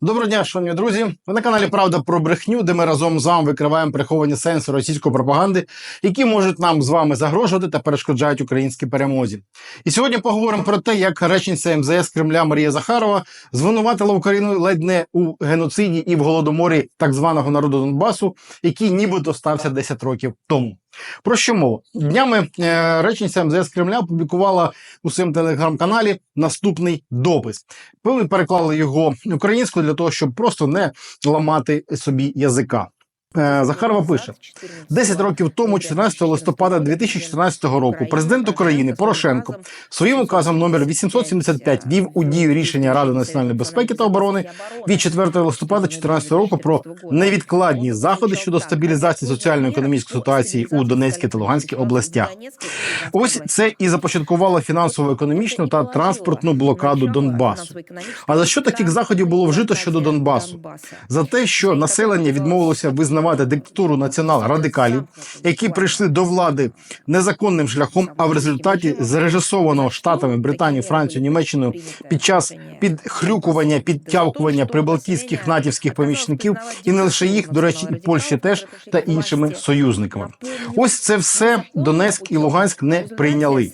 Доброго дня, шановні друзі. Ви на каналі Правда про брехню, де ми разом з вами викриваємо приховані сенси російської пропаганди, які можуть нам з вами загрожувати та перешкоджають українській перемозі. І сьогодні поговоримо про те, як речниця МЗС Кремля Марія Захарова звинуватила Україну ледь не у геноциді і в голодоморі так званого народу Донбасу, який нібито стався 10 років тому. Про що мова? Днями е, речниця МЗС Кремля опублікувала у своєму телеграм-каналі наступний допис. Ми переклали його українською для того, щоб просто не ламати собі язика. Е, Захарова пише: 10 років тому, 14 листопада 2014 року, президент України Порошенко своїм указом номер 875 вів у дію рішення Ради національної безпеки та оборони від 4 листопада 2014 року про невідкладні заходи щодо стабілізації соціально-економічної ситуації у Донецькій та Луганській областях. Ось це і започаткувало фінансово-економічну та транспортну блокаду Донбасу. А за що таких заходів було вжито щодо Донбасу? За те, що населення відмовилося визнавати диктатуру націонал-радикалів, які прийшли до влади незаконним шляхом, а в результаті зрежисованого штатами Британії, Францією, Німеччиною під час підхрюкування, підтявкування прибалтійських натівських помічників, і не лише їх, до речі, і Польщі теж та іншими союзниками. Ось це все Донецьк і Луганськ не прийняли.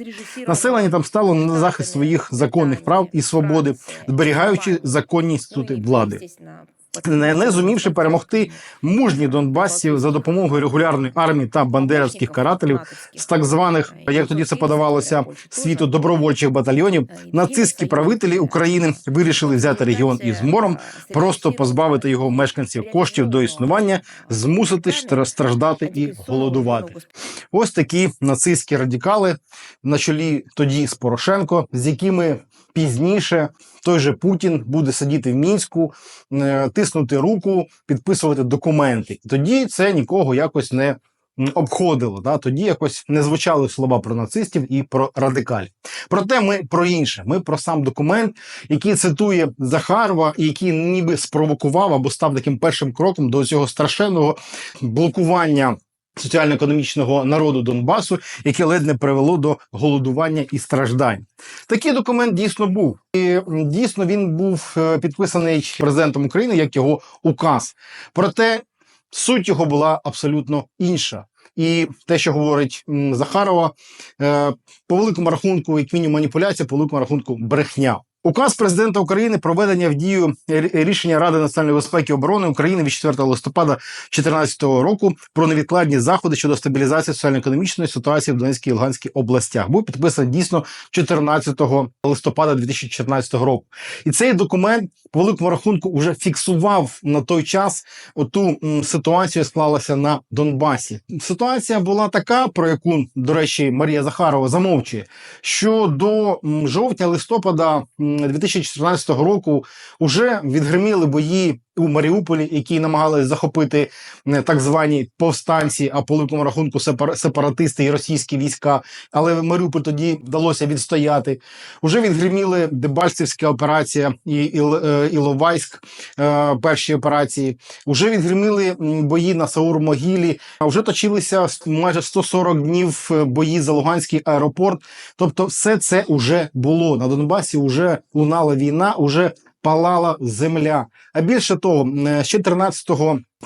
Населення там стало на захист своїх законних прав і свободи, зберігаючи законні інститути влади. Не, не зумівши перемогти мужні Донбасів за допомогою регулярної армії та бандеровських карателів з так званих, як тоді це подавалося, світу добровольчих батальйонів, нацистські правителі України вирішили взяти регіон із мором, просто позбавити його мешканців коштів до існування, змусити страждати і голодувати. Ось такі нацистські радикали на чолі тоді з Порошенко, з якими пізніше той же Путін буде сидіти в мінську, е, тиснути руку, підписувати документи. Тоді це нікого якось не обходило. Да? Тоді якось не звучали слова про нацистів і про радикалів. Проте ми про інше. Ми про сам документ, який цитує Захарова, який ніби спровокував або став таким першим кроком до цього страшенного блокування. Соціально-економічного народу Донбасу, яке ледь не привело до голодування і страждань. Такий документ дійсно був, і дійсно він був е, підписаний президентом України як його указ. Проте суть його була абсолютно інша. І те, що говорить Захарова, е, по великому рахунку, як мінімум маніпуляція, по великому рахунку брехня. Указ президента України про введення в дію рішення Ради національної безпеки і оборони України від 4 листопада 2014 року про невідкладні заходи щодо стабілізації соціально-економічної ситуації в Донецькій і Луганській областях був підписаний дійсно 14 листопада 2014 року. І цей документ по великому рахунку вже фіксував на той час оту ситуацію, склалася на Донбасі. Ситуація була така, про яку, до речі, Марія Захарова замовчує, що до жовтня-листопада м, 2014 року вже відгриміли бої у Маріуполі, які намагалися захопити е, так звані повстанці, а по великому рахунку сепар- сепаратисти і російські війська. Але Маріуполь тоді вдалося відстояти. Уже відгриміли Дебальцевська операція і е, Іловайськ, е, перші операції. Уже відгриміли бої на Саур-Могилі. А Вже точилися майже 140 днів бої за Луганський аеропорт. Тобто, все це вже було на Донбасі. Вже лунала війна, уже палала земля. А більше того, ще 13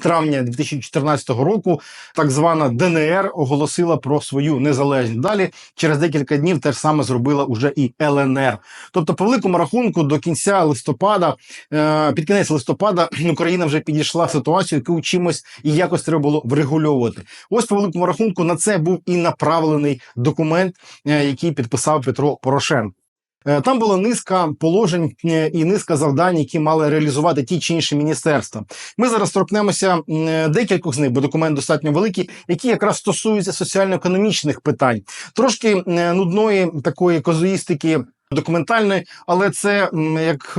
травня 2014 року так звана ДНР оголосила про свою незалежність. Далі через декілька днів те ж саме зробила уже і ЛНР. Тобто, по великому рахунку, до кінця листопада, е, під кінець листопада, Україна вже підійшла в ситуацію, яку чимось і якось треба було врегульовувати. Ось по великому рахунку на це був і направлений документ, е, який підписав Петро Порошенко. Е, Там була низка положень е, і низка завдань, які мали реалізувати ті чи інші міністерства. Ми зараз торкнемося е, декількох з них, бо документ достатньо великий, які якраз стосуються соціально-економічних питань, трошки нудної такої казуїстики. Документальної, але це як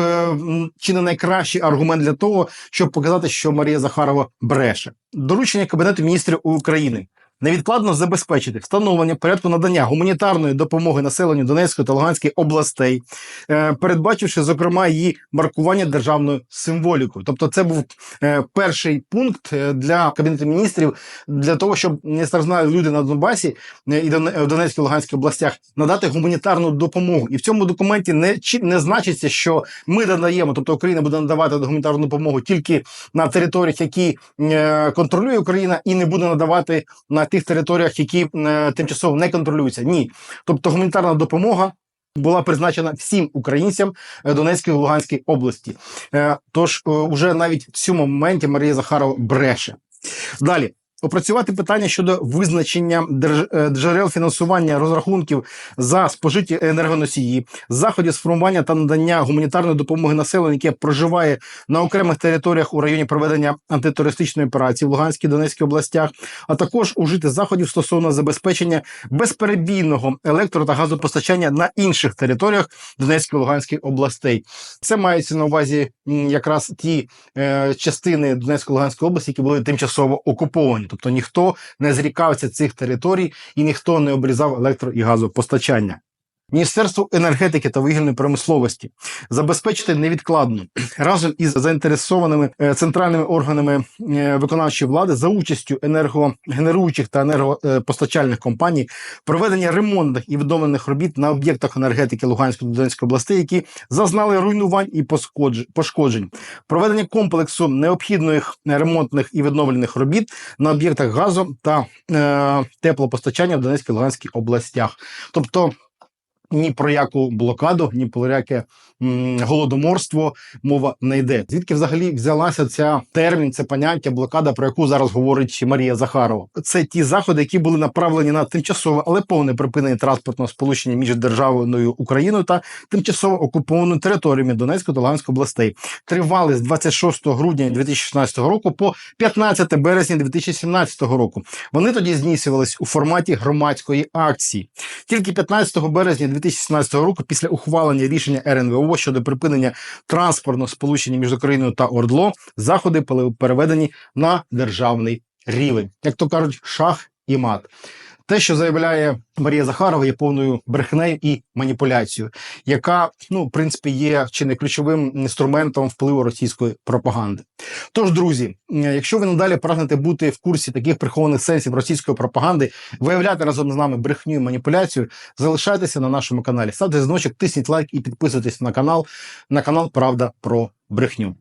чи не найкращий аргумент для того, щоб показати, що Марія Захарова бреше. Доручення Кабінету міністрів України невідкладно забезпечити встановлення порядку надання гуманітарної допомоги населенню Донецької та Луганської областей, е, передбачивши, зокрема, її маркування державною символікою. Тобто, це був е, перший пункт е, для кабінету міністрів для того, щоб не страждали люди на Донбасі і в Донецькій Луганській областях надати гуманітарну допомогу. І в цьому документі не не значиться, що ми надаємо, тобто Україна буде надавати гуманітарну допомогу тільки на територіях, які контролює Україна, і не буде надавати на тих територіях, які е, тимчасово не контролюються. Ні, тобто гуманітарна допомога. Була призначена всім українцям е, Донецької і Луганської області. Е, Тож уже навіть в цьому моменті Марія Захарова бреше. Далі опрацювати питання щодо визначення е, джерел фінансування розрахунків за спожиті енергоносії, заходів з формування та надання гуманітарної допомоги населенню, яке проживає на окремих територіях у районі проведення антитерористичної операції в Луганській Донецькій областях, а також ужити заходів стосовно забезпечення безперебійного електро та газопостачання на інших територіях Донецької та Луганської областей. Це мається на увазі якраз ті е, частини Донецької Луганської області, які були тимчасово окуповані. Тобто ніхто не зрікався цих територій і ніхто не обрізав електро і газопостачання. Міністерство енергетики та вугільної промисловості забезпечити невідкладно разом із заінтересованими е, центральними органами е, виконавчої влади за участю енергогенеруючих та енергопостачальних компаній проведення ремонтних і відновлених робіт на об'єктах енергетики Луганської та Донецької областей, які зазнали руйнувань і пошкоджень, проведення комплексу необхідних ремонтних і відновлених робіт на об'єктах газу та е, теплопостачання в Донецькій та Луганській областях. Тобто ні про яку блокаду, ні про яке м, голодоморство мова не йде. Звідки взагалі взялася ця термін, це поняття блокада, про яку зараз говорить Марія Захарова? Це ті заходи, які були направлені на тимчасове, але повне припинення транспортного сполучення між державною Україною та тимчасово окупованими територіями Донецької та Луганської областей. Тривали з 26 грудня 2016 року по 15 березня 2017 року. Вони тоді здійснювались у форматі громадської акції. Тільки 15 березня 2017 року, після ухвалення рішення РНВО щодо припинення транспортного сполучення між Україною та Ордло, заходи переведені на державний рівень. Як то кажуть, шах і мат. Те, що заявляє Марія Захарова, є повною брехнею і маніпуляцією, яка, ну, в принципі, є чи не ключовим інструментом впливу російської пропаганди. Тож, друзі, якщо ви надалі прагнете бути в курсі таких прихованих сенсів російської пропаганди, виявляти разом з нами брехню і маніпуляцію, залишайтеся на нашому каналі, ставте дзвіночок, тисніть лайк і підписуйтесь на канал, на канал Правда про брехню.